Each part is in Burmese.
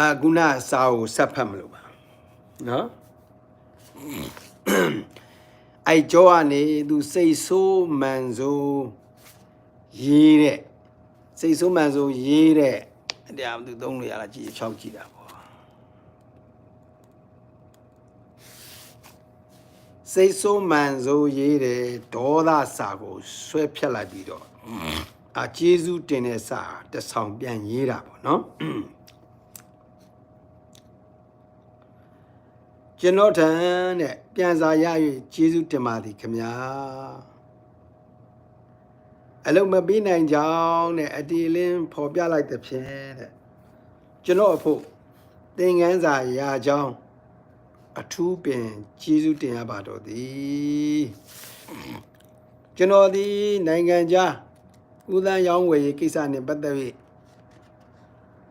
အာကုဏစာကိုဆက်ဖတ်မလို့ပါနော်အဲ့ကြောကနေသူစိတ်ဆိုးမှန်ဆိုးရေးတဲ့စိတ်ဆိုးမှန်ဆိုးရေးတဲ့တရားသူသုံးလို့ရလားကြည့်ဖြောက်ကြည့်တာပေါ့စိတ်ဆိုးမှန်ဆိုးရေးတဲ့ဒေါသစာကိုဆွဲဖြတ်လိုက်ပြီးတော့အာကျေးဇူးတင်တဲ့စာတစ်ဆောင်ပြန်ရေးတာပေါ့နော် ကျွန်တော်ထံတဲ့ပြန်စာရ၍ကျေးဇူးတင်ပါသည်ခင်ဗျာအလုံးမပေးနိုင်ကြောင်းနဲ့အတီလင်းဖော်ပြလိုက်တဲ့ဖြင့်တဲ့ကျွန်တော်အဖို့သင်ငန်းစာရာကြောင်းအထူးပင်ကျေးဇူးတင်ရပါတော့သည်ကျွန်တော်ဒီနိုင်ငံခြားဥဒန်းရောင်းဝယ်ရေးကိစ္စနဲ့ပတ်သက်၍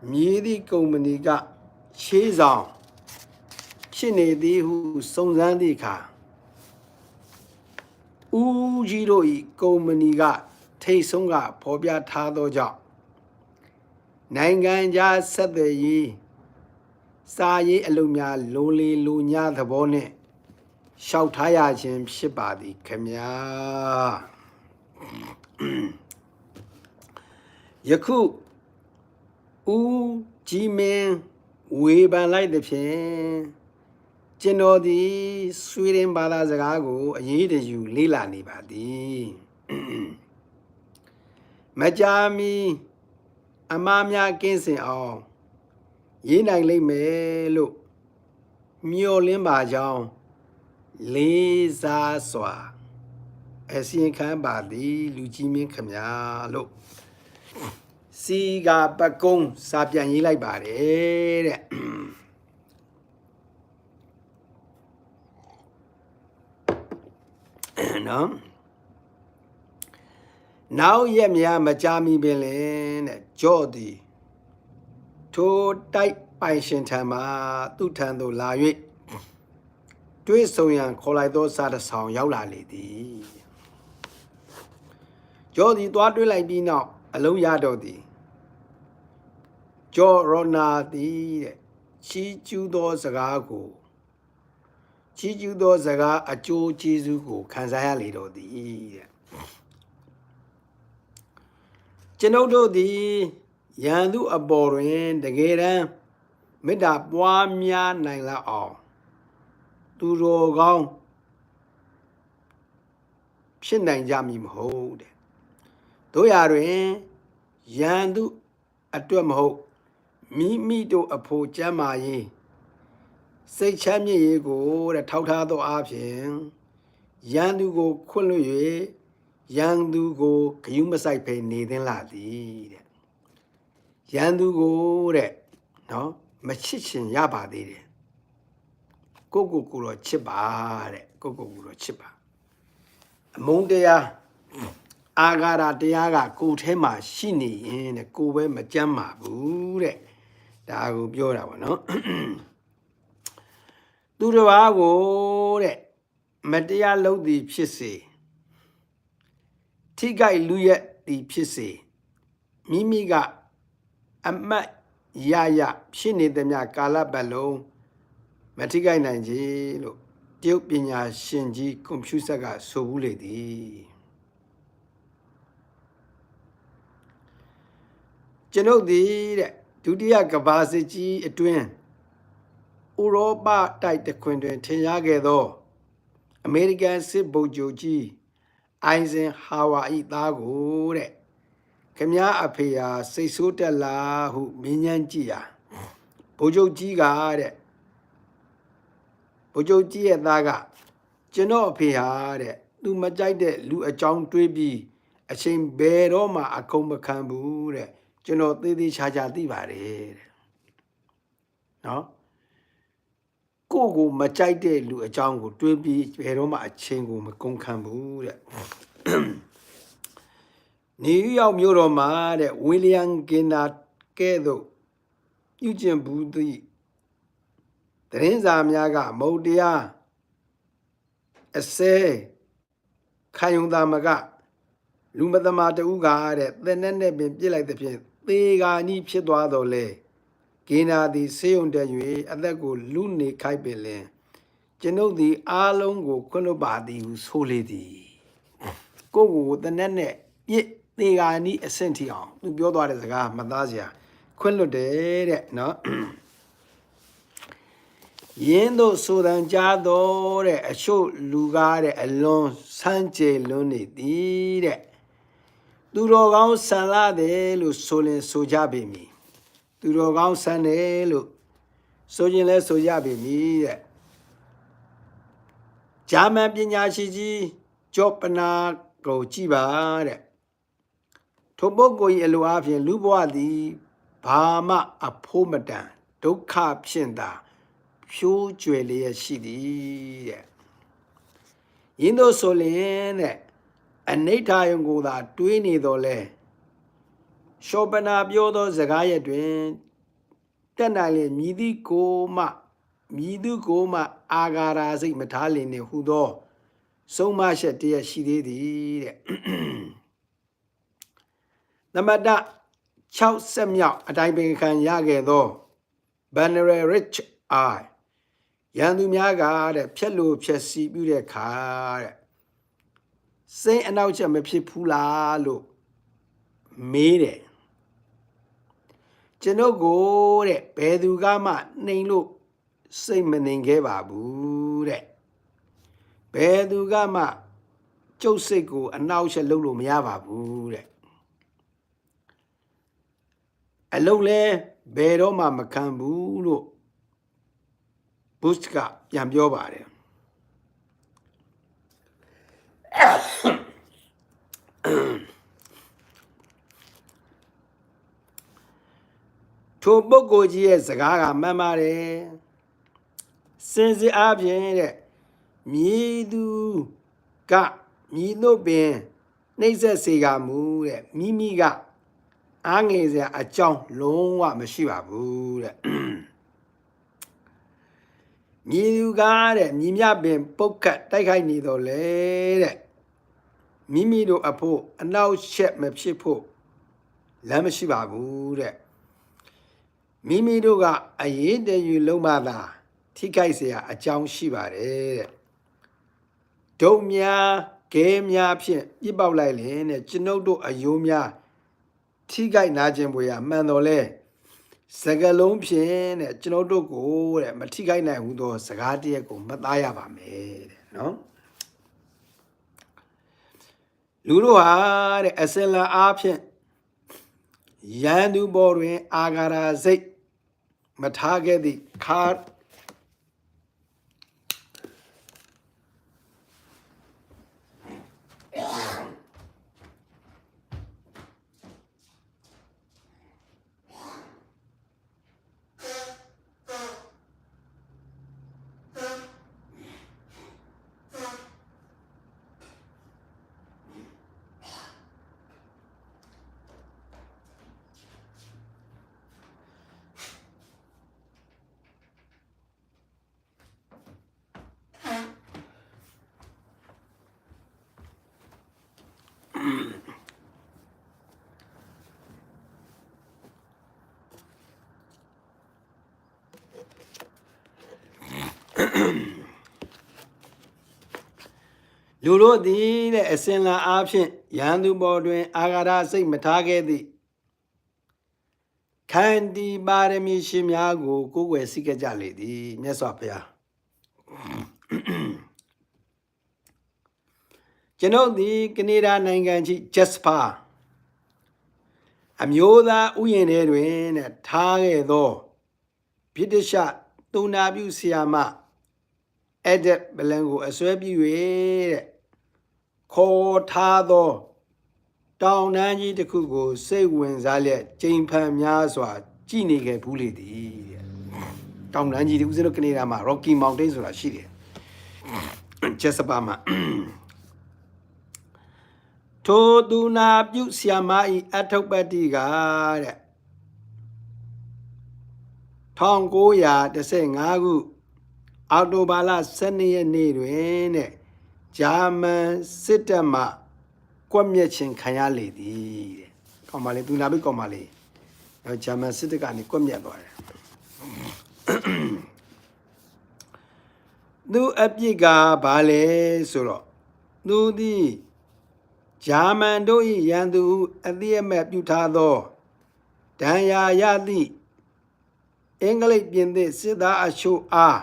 မြည်သည့်ကုမ္ပဏီကရှေးဆောင် ဖြစ်နေသည်ဟုစုံစမ်းသည့်အခါဦးကြီးတို့ဤကုမ္ပဏီက ထိတ်ဆုံးကဖော်ပြထားသောကြောင့်နိုင်ငံခြားဆက်သွယ်ရေးစာရေးအလုပ်များလိုလေလိုညာသဘောနှင့်ရှောက်ထားရခြင်းဖြစ်ပါသည်ခမညာယခုဦးကြီးမင်းဝေဖန်လိုက်သဖြင့် ကျွန်တော်သည်ဆွေရင်ဘာသာစကားကိုအရေးတယူလေ့လာနေပါသည်မကြာမီအမားများကင်းစင်အောင်ရေးနိုင်လိမ့်မယ်လို့မျှော်လင့်ပါကြောင်းလေးစားစွာအစီရင်ခံပါသည် လူကြီးမင်းခမညာလို့စီကပကုံးစာပြန်ရေးလိုက်ပါတယ်တဲ့ နော်နောက်ရက်များမကြာမီပင်လင်တဲ့ကြော့သည်ထိုတိုက်ပိုင်ရှင်ထံမှသူ့ထံသို့လာ၍တွေးဆုံရန်ခေါ်လိုက်သောစားတစ်ဆောင်ရောက်လာလေသည်ကြော့သည်သွားတွေးလိုက်ပြီးနောက်အလုံးရတော့သည်ကြော့ရောနာသည်တဲ့ချီးကျူးသောစကားကို ချီးကျူးသောစကားအကျိုးကျေးဇူးကိုခံစားရလေတော့သည်တဲ့ကျွန်ုပ်တို့သည်ယံသူအပေါ်တွင်တကယ်တမ်းမေတ္တာပွားများနိုင်လောက်အောင်သူတော်ကောင်းဖြစ်နိုင်ကြမည်မဟုတ်တဲ့တို့ရာတွင်ယံသူအတွက်မဟုတ်မိမိတို့အဖို့ကျမ်းမာရေး စိတ်ချမ်းမြေ့ရေးကိုတဲ့ထောက်ထားသောအဖြစ်ရန်သူကိုခွင့်လွှတ်၍ရန်သူကိုဂယုမဆိုင်ဖိနေသင်းလာသည်တဲ့ရန်သူကိုတဲ့နော်မချစ်ချင်ရပါသေးတယ်ကိုကိုကိုတော့ချစ်ပါတဲ့ကိုကိုကိုတော့ချစ်ပါအမုန်းတရားအာဃာတတရားကကိုယ်ထဲမှာရှိနေရင်တဲ့ကိုယ်ပဲမကြမ်းပါဘူးတဲ့ဒါကိုပြောတာပါနော် သူတစ်ပါးကိုတဲ့မတရားလုပ်သည်ဖြစ်စေထိခိုက်လူရက်သည်ဖြစ်စေမိမိကအမတ်ရရဖြစ်နေသည်များကာလပတ်လုံးမထိခိုက်နိုင်ကြလို့တရုတ်ပညာရှင်ကြီးကွန်ပျူတာကဆိုဘူးလေသည်ကျွန်ုပ်သည်တဲ့ဒုတိယကမ္ဘာစစ်ကြီးအတွင်း ဥရောပတိုက်တခွင်တွင် ထင်ရှားခဲ့သော အမေရိကန်စစ်ဗိုလ်ချုပ်ကြီးအိုင်ဇင်ဟာဝါ၏သားကိုတဲ့ခမည်းအဖေဟာစိတ်ဆိုးတက်လာဟုမင်းညမ်းကြည့်ရာဗိုလ်ချုပ်ကြီးကတဲ့ဗိုလ်ချုပ်ကြီးရဲ့သားကကျွန်တော်အဖေဟာတဲ့သူမကြိုက်တဲ့လူအကြောင်းတွေးပြီးအချိန်ဘယ်တော့မှအကုန်မခံဘူးတဲ့ကျွန်တော်သေးသေးချာချာသိပါတယ်တဲ့နော် ကိုယ့်ကိုမကြိုက်တဲ့လူအကြောင်းကိုတွေးပြီးဘယ်တော့မှအချင်းကိုမကုန်ခံဘူးတဲ့နေရောက်မြို့တော်မှာတဲ့ဝီလီယံဂင်နာကဲ့သို့ပြုကျင့်ဘူးသည့်သတင်းစာများကမုတ်တရားအစဲခံယုံသားမကလူမသမားတဦးကတဲ့သင်နဲ့နဲ့ပင်ပြစ်လိုက်တဲ့ဖြင့်သေဂာနီးဖြစ်သွားတော့လေ ဂေနာသည်ဆေးရုံတက်၍အသက်ကိုလူနေခိုက်ပင်လင်ကျွန်ုပ်သည်အားလုံးကိုခွင့်လွှတ်ပါသည်ဟုဆိုလေသည်ကိုယ့်ကိုယ်တနက်နဲ့ပြစ်သေးကာနီးအဆင့်ထိအောင်သူပြောသွားတဲ့စကားမသားစရာခွင့်လွှတ်တယ်တဲ့နော်ယင်းတို့ဆိုတန်ကြားတော်တဲ့အရှုပ်လူကားတဲ့အလွန်ဆန်းကျယ်လွန်းနေသည်တဲ့သူတော်ကောင်းဆန်လာတယ်လို့ဆိုရင်ဆိုကြပေမည် သူတော်ကောင်းဆန်တယ်လို့ဆိုရင်လည်းဆိုကြပေမည်တဲ့ဂျာမန်ပညာရှိကြီးဂျော့ပနာကိုကြည်ပါတဲ့ထိုပုဂ္ဂိုလ်၏အလိုအဖြစ်လူဘဝသည်ဘာမှအဖို့မတန်ဒုက္ခဖြင့်သာဖြိုးကြွယ်လျက်ရှိသည်တဲ့ယင်းတို့ဆိုလျင်တဲ့အနိဋ္ဌာယုံကိုသာတွေးနေတော်လဲ ရှောပနာပြောသောစကားရက်တွင်တက်နိုင်လေမြည်သည့်ကိုမှမြည်သူကိုမှ အာဂါရာစိတ်မထားလင်နေဟုသောဆုံးမချက်တည်းရှိသေးသည်တဲ့နမတ60မြောက်အတိုင်းပင်ခံရခဲ့သော Banner Rich I ရန်သူများကတဲ့ဖြက်လို့ဖြက်စီးပြုတဲ့ခါတဲ့စိတ်အနောက်ချက်မဖြစ်ဘူးလားလို့မေးတယ် ကျွန်ုပ်ကိုတဲ့ဘယ်သူကမှနှိမ်လို့စိတ်မနှိမ်ခဲ့ပါဘူးတဲ့ဘယ်သူကမှကျုပ်စိတ်ကိုအနောက်ချက်လုပ်လို့မရပါဘူးတဲ့အလုံးလဲဘယ်တော့မှမခံဘူးလို့ဘုစ်ကပြန်ပြောပါတယ် ထိုပုဂ္ဂိုလ်ကြီးရဲ့စကားကမှန်ပါတယ်စင်စစ်အားဖြင့်တဲ့မြည်သူကမြည်တို့ပင်နှိမ့်ဆက်စေကမူတဲ့မိမိကအားငယ်စရာအကြောင်းလုံးဝမရှိပါဘူးတဲ့မြည်သူကတဲ့မြည်မြပင်ပုတ်ခတ်တိုက်ခိုက်နေတော့လေတဲ့မိမိတို့အဖို့အနောက်ရှက်မဖြစ်ဖို့လမ်းမရှိပါဘူးတဲ့ မိမိတို့ကအရေးတယူလုံးမသာထိခိုက်เสียအကြောင်းရှိပါတယ်တဲ့ဒုံများခဲများဖြင့်ပြစ်ပေါက်လိုက်လင်တဲ့ကျွန်ုပ်တို့အယိုးများထိခိုက်နာခြင်းပွေရမှန်တော်လဲစကလုံးဖြင့်တဲ့ကျွန်တော်တို့ကိုတဲ့မထိခိုက်နိုင်ဘူးသောစကားတရက်ကိုမသားရပါမယ်တဲ့နော်လူတို့ဟာတဲ့အစင်လာအားဖြင့်ရန်သူပေါ်တွင် အာဂါရာစိတ် မထားခဲ့သည့်ခါ လူတို့သည်တဲ့အစင်လာအားဖြင့်ရန်သူပေါ်တွင် အာဃာတစိတ်မထားခဲ့သည့်ခန္တီပါရမီရှင်များကိုကိုးကွယ်စိတ်ကြလေသည်မြတ်စွာဘုရား ကျွန်ုပ်သည်ကနေဒါနိုင်ငံကြီးဂျက်စပါအမျိုးသားဥယျာဉ်ထဲတွင်တဲ့ထားခဲ့သောဗြိတိရှသူနာပြုဆရာမအက်ဒက်ဘလန်ကိုအစွဲပြု၍တဲ့ခေါ်ထားသောတောင်တန်းကြီးတစ်ခုကို စိတ်ဝင်စားလျက်ကျိန်ဖန်များစွာ ကြည်နေခဲ့ဘူးလေသည်တဲ့တောင်တန်းကြီးဒီဦးဇင်းတို့ကနေဒါမှာ Rocky Mountain ဆိုတာရှိတယ်ကျက်စပါမှာ ထိုသူနာပြုဆရာမဤအထုပ်ပတ္တိကတဲ့1915ခုအောက်တိုဘာလ12ရက်နေ့တွင်တဲ့ဂျာမန်စစ်တပ်မှကွက်မြက်ခြင်းခံရလေသည်တဲ့။ကောင်းပါလေသူနာပိကောင်းပါလေ။အဲဂျာမန်စစ်တပ်ကနေကွက်မြက်သွားတယ်သူအပြစ်ကဘာလဲဆိုတော့သူသည် ဂျာမန်တို့၏ရန်သူအသည့်အမဲ့ပြုထားသောဒဏ်ရာရသည့်အင်္ဂလိပ်ပြင်သစ်စစ်သားအချို့အား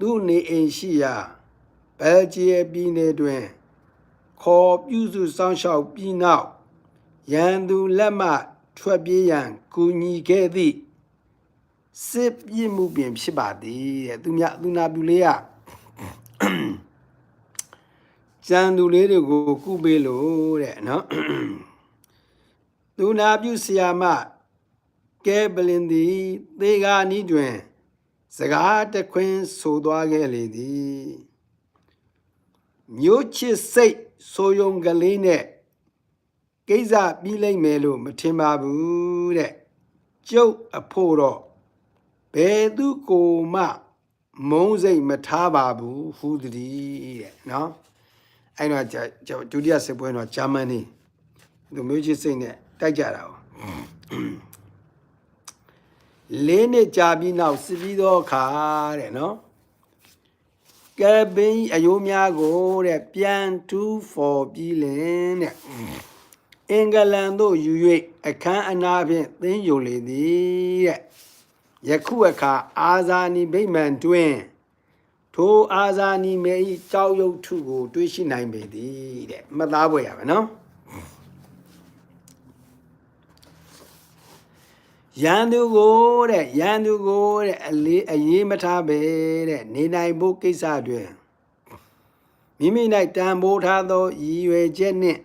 သူနေအိမ်ရှိရာဘယ်ဂျီယပြည်နယ်တွင် ခေါ်ပြုစုစောင့်ရှောက်ပြီးနောက်ရန်သူလက်မှထွက်ပြေးရန်ကူညီခဲ့သည့်စစ်ပြစ်မှုပင်ဖြစ်ပါသည်တဲ့သူများသူနာပြူလေးက ကျန်သူလေးတွေကိုကုပေးလို့တဲ့နော်သူနာပြုဆရာမကဲပလင်သည်သေဂာနီးတွင် စကားတခွင်းဆိုသွားခဲ့လေသည်မြို့ချစ်စိတ်ဆိုယုံကလေးနဲ့ကိစ္စပြီးလိမ့်မယ်လို့မထင်ပါဘူးတဲ့ကျုပ်အဖို့တော့ဘယ်သူကိုမှ မုန်းစိတ်မထားပါဘူးဟူသည်တဲ့နော် အဲ့တော့ဂျာဒုတိယစစ်ပွဲတော့ဂျာမနီသူမျိုးချစ်စိတ်နဲ့တိုက်ကြတာ哦လေးနှစ်ကြာပြီးနောက်စစ်ပြီးသောအခါတဲ့နော်ကဲဘင်းအယိုးများကိုတဲ့ပြန်တူးဖော်ပြီးလင်တဲ့အင်္ဂလန်သို့ယူ၍အခန်းအနားဖြင့်သင်းယုံလေသည်တဲ့ယခုအခါအာဇာနီဗိမာန်တွင် ထိုအာဇာနီမေဤကြောက်ရုပ်ထုကို တွေးရှိနိုင်ပေသည်တဲ့မှတ်သားဖို့ရပါနော်ရန်သူကိုတဲ့ရန်သူကိုတဲ့အလေးအရေးမထားပဲတဲ့နေနိုင်ဖို့ကိစ္စတွင်မိမိ၌တန်ဖိုးထားသောရည်ရွယ်ချက်နှင့်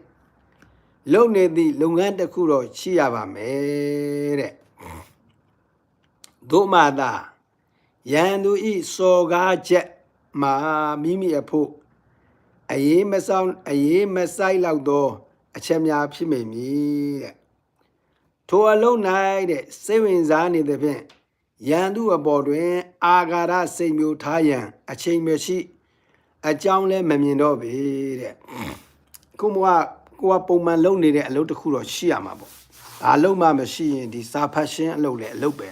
လုပ်နေသည့်လုပ်ငန်းတစ်ခုတော့ရှိရပါမယ်တဲ့သို့မှသာရန်သူဤစော်ကားချက် မှာမိမိအဖို့အေးမဆောင်အေးမဆိုင်လောက်သောအချက်များဖြစ်မိမည်တဲ့ထိုအလုံး၌တဲ့စိတ်ဝင်စားနေသဖြင့်ရန်သူအပေါ်တွင် အာဃာရစိတ်မျိုးထားရန် အချိန်မရှိအကြောင်းလဲမမြင်တော့ပေတဲ့ခုမှကိုကပုံမှန်လုပ်နေတဲ့အလုပ်တစ်ခုတော့ရှိရမှာပေါ့ဒါအလုပ်မှမရှိရင်ဒီစာဖတ်ရှင်းအလုပ်လည်းအလုပ်ပဲ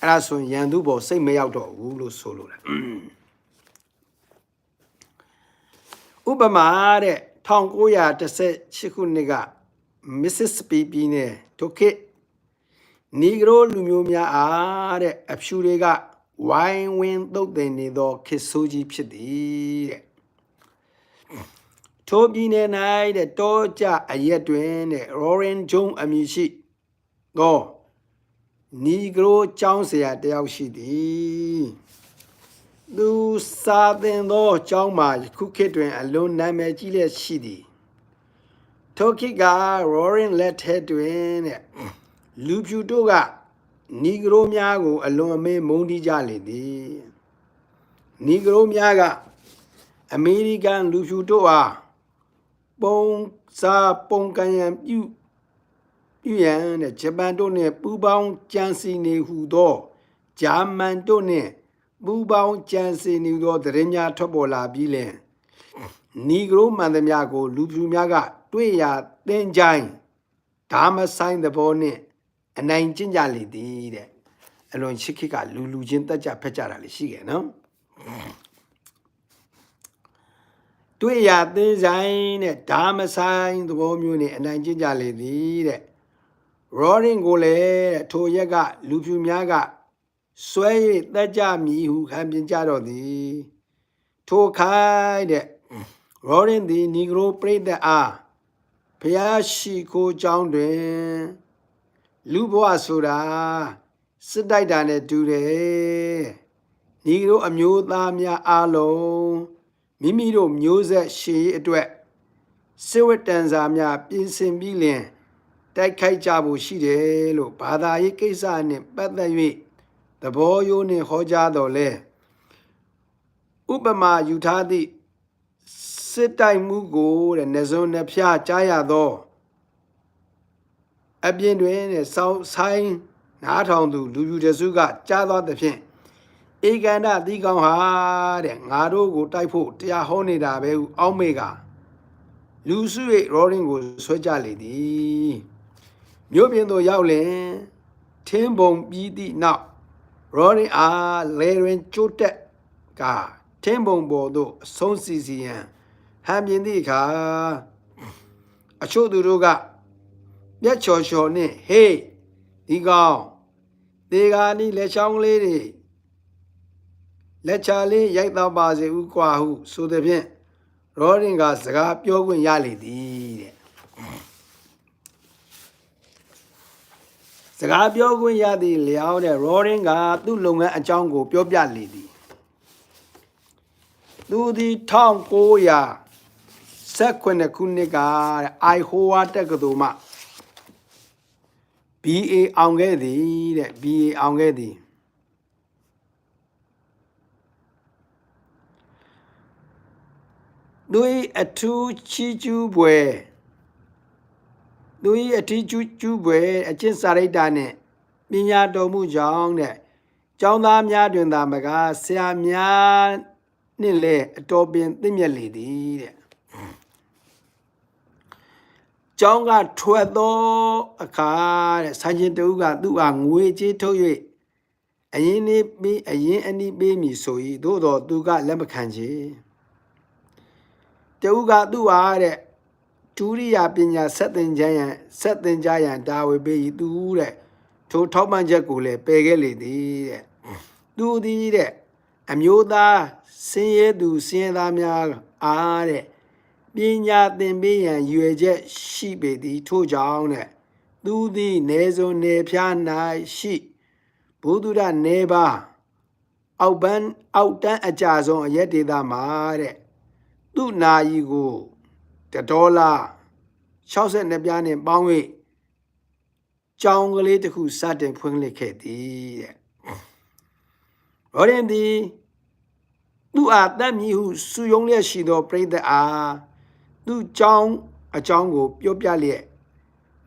အဲ့ဒါဆိုရင်ရန်သူပေါ်စိတ်မရောက်တော့ဘူးလို့ဆိုလိုတယ် ဥပမာတဲ့1918ခုနှစ်က Mississippi ပြည်နယ်ဒုက္ခနီဂရိုလူမျိုးများအားတဲ့အဖြူတွေကဝိုင်းဝန်းသုတ်သင်နေသောခေတ်ဆိုးကြီးဖြစ်သည်တဲ့ထိုပြည်နယ်၌တဲ့တောကြအရက်တွင်တဲ့ Roaring John အမည်ရှိသောနီဂရိုကျောင်းဆရာတယောက်ရှိသည် သူစာသင်သောကျောင်းမှာယခုခေတ်တွင် အလွန်နာမည်ကြီးလျက်ရှိသည်ထိုခေတ်က Roaring လက်ထဲတွင်တဲ့လူဖြူတို့ကနီဂရိုများကို အလွန်အမင်းမုန်းတီးကြလေသည်နီဂရိုများကအမေရိကန်လူဖြူတို့အားပုံစားပုံကံရန်ပြုပြုရန်တဲ့ဂျပန်တို့နဲ့ပူးပေါင်းကြံစီနေဟုသောဂျာမန်တို့နဲ့ ပူးပေါင်းကြံစီနေသောသတင်းများထွက်ပေါ်လာပြီးလင်နီဂရိုမှန်သမျှကို လူဖြူများက တွေ့ရသင်ကြိုင်းဓာမဆိုင်သဘောနှင့်အနိုင်ကျင့်ကြလေသည်တဲ့အလွန်ချစ်ခိကလူလူချင်းတက်ကြဖက်ကြတာလည်းရှိခဲ့နော်တွေ့ရသင်းဆိုင်တဲ့ဓာမဆိုင်သဘောမျိုးနဲ့အနိုင်ကျင့်ကြလေသည်တဲ့ roaring ကိုလည်းထိုရက်ကလူဖြူများက ဆွဲ၍တက်ကြမည်ဟုခံပြကြတော့သည်ထိုခိုင်းတဲ့ roaring သည် negro ပြိတ္တအားဖျားရှိခိုးကြောင်းတွင် လူဘဝဆိုတာစစ်တိုက်တာနဲ့တူတယ်ညီတို့အမျိုးသားများအားလုံးမိမိတို့မျိုးဆက်ရှေးအတွက်စစ်ဝတ်တန်စာများပြင်ဆင်ပြီးလင်တိုက်ခိုက်ကြဖို့ရှိတယ်လို့ဘာသာရေးကိစ္စနဲ့ပတ်သက်၍ သဘောရိုးနှင့်ဟောကြားတော်လဲဥပမာယူထားသည့်စစ်တိုက်မှုကိုတဲ့နေစုံနှဖျားကြားရသောအပြင်တွင်တဲ့ဆောင်းဆိုင်နားထောင်သူ လူပြူတစုကကြားသောသဖြင့်ဧကန္တသီကောင်ဟာတဲ့ငါတို့ကိုတိုက်ဖို့တရားဟောနေတာပဲဟုအောက်မေကလူစု၍ရောရင်းကိုဆွဲကြလေသည်မြို့ပြင်သို့ရောက်လင်ထင်းပုံပြီးသည့်နောက် ရော်ရင်အားလေတွင်ကျိုးတက်ကထင်းပုံပေါ်သို့အဆုံးစီစီရန်ဟန်မြင်သည့်အခါအချို့သူတို့ကမျက်ချော်ချော်နှင့်ဟေးဒီကောင်ဒီကာနီလက်ချောင်းလေးတွေလက်ချလေးရိုက်တော့ပါစေဦးကွာဟု ဆိုသည်ဖြင့်ရောရင်ကစကားပြောခွင့်ရလေသည်တဲ့ စကားပြောခွင့်ရသည့်လျောင်းတဲ့ရောရင်ကသူ့လုပ်ငန်းအကြောင်းကိုပြောပြလေသည်သူသည်1900ဆက်ခွနှစ်ခုနှစ်ကအိုင်ဟိုဝါတက္ကသိုလ်မှ BA အောင်ခဲ့သည်တဲ့ BA အောင်ခဲ့သည်သူ၏အထူးချီးကျူးပွဲ သူ၏အထူးချီးကျူးပွဲအကျင့်စာရိတ္တနှင့်ပညာတော်မူကြောင်းတဲ့ကျောင်းသားများတွင်သာမကဆရာများနှင့်လည်းအတော်ပင်သိမြတ်လေသည်တဲ့ကျောင်းကထွက်သောအခါတဲ့ဆိုင်ရှင်တူကသူ့အားငွေကြေးထုတ်၍အရင်နေပြီးအရင်အနီးပေးမည်ဆို၏သို့တော်သူကလက်မခံချေတူကသူ့အားတဲ့ ဒုရိယာပညာဆက်သင်ကြရန်ဆက်သင်ကြရန်တာဝန်ပေး၏သူတဲ့ထိုထောက်ပံ့ချက်ကိုလည်းပယ်ခဲ့လေသည်တဲ့သူသည်တဲ့အမျိုးသားစင်းရဲသူစင်းရဲသားများအားတဲ့ပညာသင်ပေးရန်ရွယ်ချက်ရှိပေသည်ထို့ကြောင့်တဲ့သူသည်နေစုံနေဖျား၌ရှိဘုဒ္ဓရနေပါအောက်ပန်းအောက်တန်းအကြဆုံးအရက်ဒေသမှာတဲ့သူ့နာယီကိုတ ဒေါ်လာ62ပြားနဲ့ပေါင်း၍ကြောင်ကလေးတစ်ခုစတင်ဖွင့်လှစ်ခဲ့သည်တဲ့ရောရင်သည်သူ့အားတတ်မြည်ဟုစုယုံလျက်ရှိသောပြိတ္တအားသူ့ကြောင်းအကြောင်းကို ပြောပြလျက်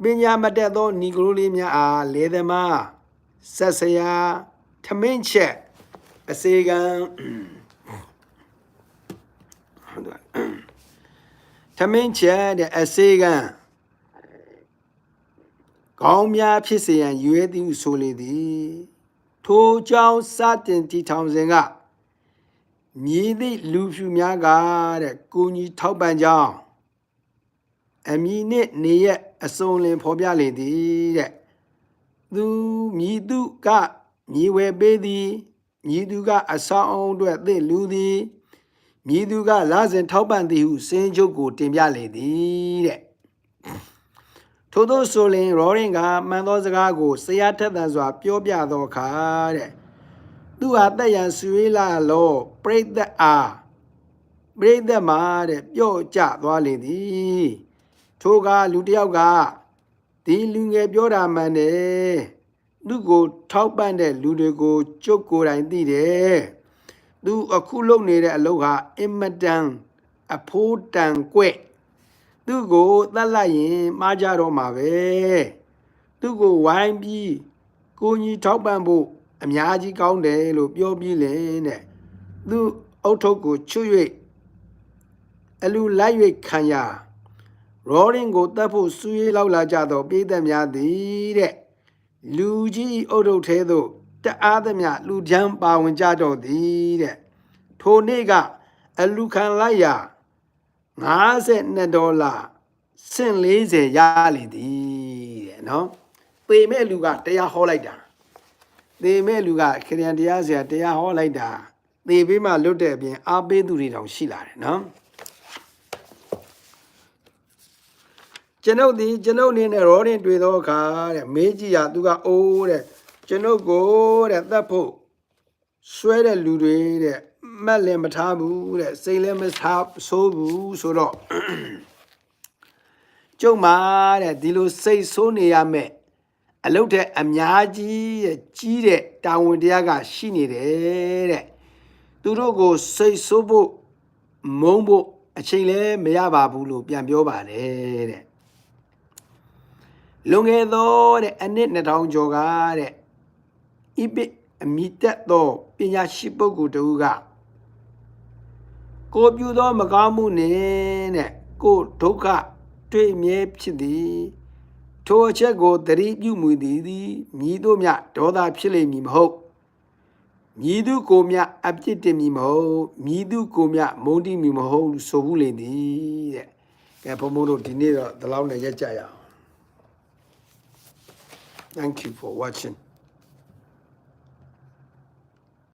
ပညာမတတ်သောနီဂရိုလေးများအားလေသမားဆက်ဆရာထမင်းချက်အစေကံ ထမင်းချက်တဲ့အစေကံကောင်းများဖြစ်စေရန်ရွေးသည်ဟုဆိုလေသည်ထိုကြောင့်စတင်တီထောင်စဉ်ကမြည်သည့်လူဖြူများကတဲ့ကိုကြီးထောက်ပံ့ကြောင်းအမည်နှင့်နေရက်အစုံလင်ဖော်ပြလေသည်တဲ့သူမြည်သူကမြည်ဝဲပေးသည်မြည်သူကအဆောင်အောင်အတွက်သင့်လူသည် မြည်သူကလာစဉ်ထောက်ပံ့သည်ဟုစင်းချုပ်ကိုတင်ပြလေသည်တဲ့ထို့သောဆိုလင်ရောရင်ကမှန်သောစကားကိုဆရာထက်သန်စွာ ပြောပြသောအခါတဲ့သူဟာတက်ရန်ဆွေးလာလောပြိတ္တအားပြိတ္တမှာတဲ့ပြော့ကျသွားလေသည်ထိုကလူတယောက်ကဒီလူငယ်ပြောတာမှန်တယ်သူကိုထောက်ပံ့တဲ့လူတွေကိုကြုတ်ကိုယ်တိုင်သိတယ် သူအခုလုပ်နေတဲ့အလုပ်ဟာအင်မတန်အဖိုးတန်ကွဲ့သူကိုတတ်လိုက်ရင်မှားကြတော့မှာပဲသူကိုဝိုင်းပြီးကိုကြီးထောက်ပံ့ဖို့အများကြီးကောင်းတယ်လို့ပြောပြီးလင်တဲ့သူအုတ်ထုပ်ကိုချွတ်၍အလူလိုက်၍ခံရရောရင်ကိုတတ်ဖို့စူးရေးလောက်လာကြသောပြည်သက်များသည်တဲ့လူကြီးအုတ်ထုပ်ထဲသို့ တအားသမျှလူချမ်းပါဝင်ကြတော့သည်တဲ့ထိုနေ့ကအလူခံလိုက်ရာ52ဒေါ်လာစင့်40ရလေသည်တဲ့နော်ပေမဲ့လူကတရားဟောလိုက်တာသေမဲ့လူကခရစ်ယာန်တရားဆရာတရားဟောလိုက်တာသေပေးမှလွတ်တဲ့အပြင်အားပေးသူတွေတောင်ရှိလာတယ်နော်ကျွန်ုပ်ဒီကျွန်ုပ်နေနဲ့ရောရင်တွေ့သောအခါတဲ့မေးကြည့်ရသူကအိုးတဲ့ ကျွန်ုပ်ကိုတဲ့တတ်ဖို့ဆွဲတဲ့လူတွေတဲ့မက်လည်းမထားဘူးတဲ့စိတ်လည်းမထားဆိုးဘူးဆိုတော့ကျုပ်မှာတဲ့ဒီလိုစိတ်ဆိုးနေရမယ်အလုတ်တဲ့အများကြီးတဲ့ကြီးတဲ့တာဝန်တရားကရှိနေတယ်တဲ့သူတို့ကိုစိတ်ဆိုးဖို့မုန်းဖို့အချိန်လည်းမရပါဘူးလို့ပြန်ပြောပါတယ်တဲ့လွန်ခဲ့သောတဲ့အနှစ်2000ကျော်ကတဲ့ ဣပိအမိတက်သောပညာရှိပုဂ္ဂိုလ်တဦးကကိုပြုသောမကောင်းမှုနှင့်တဲ့ကိုဒုက္ခတွေ့မြဲဖြစ်သည်ထိုအချက်ကိုတတိပြုမှုသည်သည်မြည်တို့မြဒေါသဖြစ်လိမ့်မည်မဟုတ်မြည်သူကိုမြအပြစ်တင်မီမဟုတ်မြည်သူကိုမြမုန်းတိမီမဟုတ်လို့ဆိုဘူးလေသည်တဲ့ကဲဘုံဘုံတို့ဒီနေ့တော့ဒီလောက်နဲ့ရက်ကြရအောင် Thank you for watching